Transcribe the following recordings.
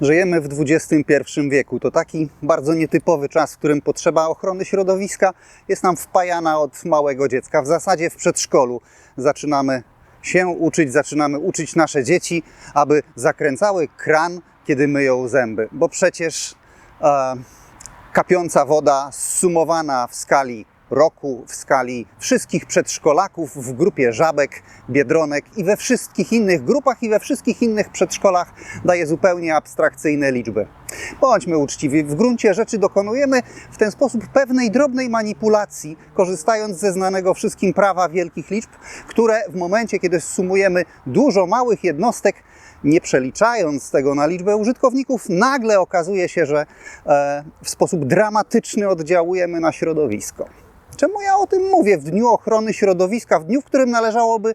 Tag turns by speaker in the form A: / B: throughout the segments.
A: Żyjemy w XXI wieku. To taki bardzo nietypowy czas, w którym potrzeba ochrony środowiska jest nam wpajana od małego dziecka. W zasadzie w przedszkolu zaczynamy się uczyć, zaczynamy uczyć nasze dzieci, aby zakręcały kran, kiedy myją zęby. Bo przecież e, kapiąca woda zsumowana w skali roku, w skali wszystkich przedszkolaków, w grupie żabek, biedronek i we wszystkich innych grupach i we wszystkich innych przedszkolach daje zupełnie abstrakcyjne liczby. Bądźmy uczciwi, w gruncie rzeczy dokonujemy w ten sposób pewnej drobnej manipulacji, korzystając ze znanego wszystkim prawa wielkich liczb, które w momencie, kiedy sumujemy dużo małych jednostek, nie przeliczając tego na liczbę użytkowników, nagle okazuje się, że e, w sposób dramatyczny oddziałujemy na środowisko. Czemu ja o tym mówię w Dniu Ochrony Środowiska, w dniu, w którym należałoby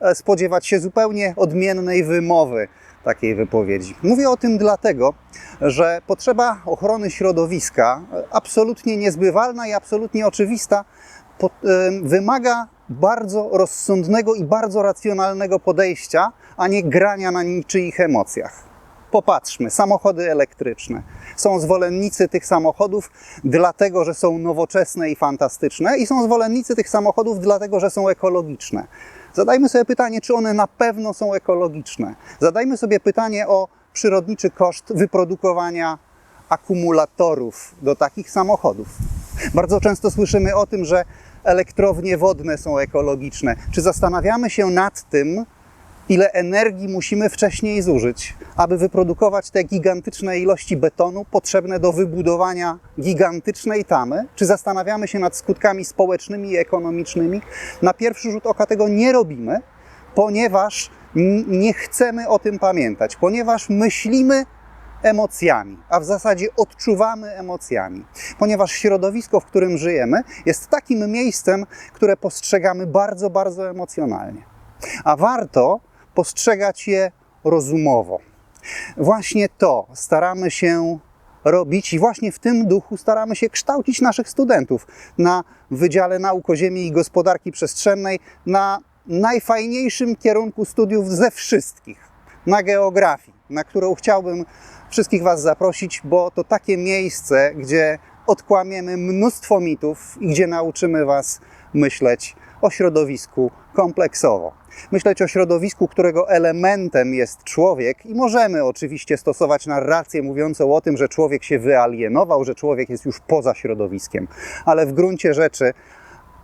A: e, spodziewać się zupełnie odmiennej wymowy takiej wypowiedzi? Mówię o tym dlatego, że potrzeba ochrony środowiska, e, absolutnie niezbywalna i absolutnie oczywista, e, wymaga bardzo rozsądnego i bardzo racjonalnego podejścia, a nie grania na niczyich emocjach. Popatrzmy, samochody elektryczne. Są zwolennicy tych samochodów dlatego, że są nowoczesne i fantastyczne, i są zwolennicy tych samochodów dlatego, że są ekologiczne. Zadajmy sobie pytanie, czy one na pewno są ekologiczne. Zadajmy sobie pytanie o przyrodniczy koszt wyprodukowania akumulatorów do takich samochodów. Bardzo często słyszymy o tym, że elektrownie wodne są ekologiczne. Czy zastanawiamy się nad tym, ile energii musimy wcześniej zużyć, aby wyprodukować te gigantyczne ilości betonu potrzebne do wybudowania gigantycznej tamy? Czy zastanawiamy się nad skutkami społecznymi i ekonomicznymi? Na pierwszy rzut oka tego nie robimy, ponieważ nie chcemy o tym pamiętać, ponieważ myślimy emocjami, a w zasadzie odczuwamy emocjami, ponieważ środowisko, w którym żyjemy, jest takim miejscem, które postrzegamy bardzo, bardzo emocjonalnie. A warto postrzegać je rozumowo. Właśnie to staramy się robić i właśnie w tym duchu staramy się kształcić naszych studentów na Wydziale Nauk o Ziemi i Gospodarki Przestrzennej na najfajniejszym kierunku studiów ze wszystkich, na geografii, na którą chciałbym wszystkich Was zaprosić, bo to takie miejsce, gdzie odkłamiemy mnóstwo mitów i gdzie nauczymy Was myśleć o środowisku kompleksowo. Myśleć o środowisku, którego elementem jest człowiek, i możemy oczywiście stosować narrację mówiącą o tym, że człowiek się wyalienował, że człowiek jest już poza środowiskiem, ale w gruncie rzeczy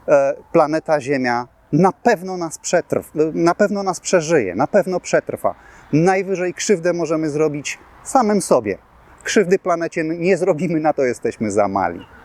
A: e, planeta Ziemia na pewno nas przetrw, na pewno nas przeżyje, na pewno przetrwa. Najwyżej krzywdę możemy zrobić samym sobie. Krzywdy planecie nie zrobimy, na to jesteśmy za mali.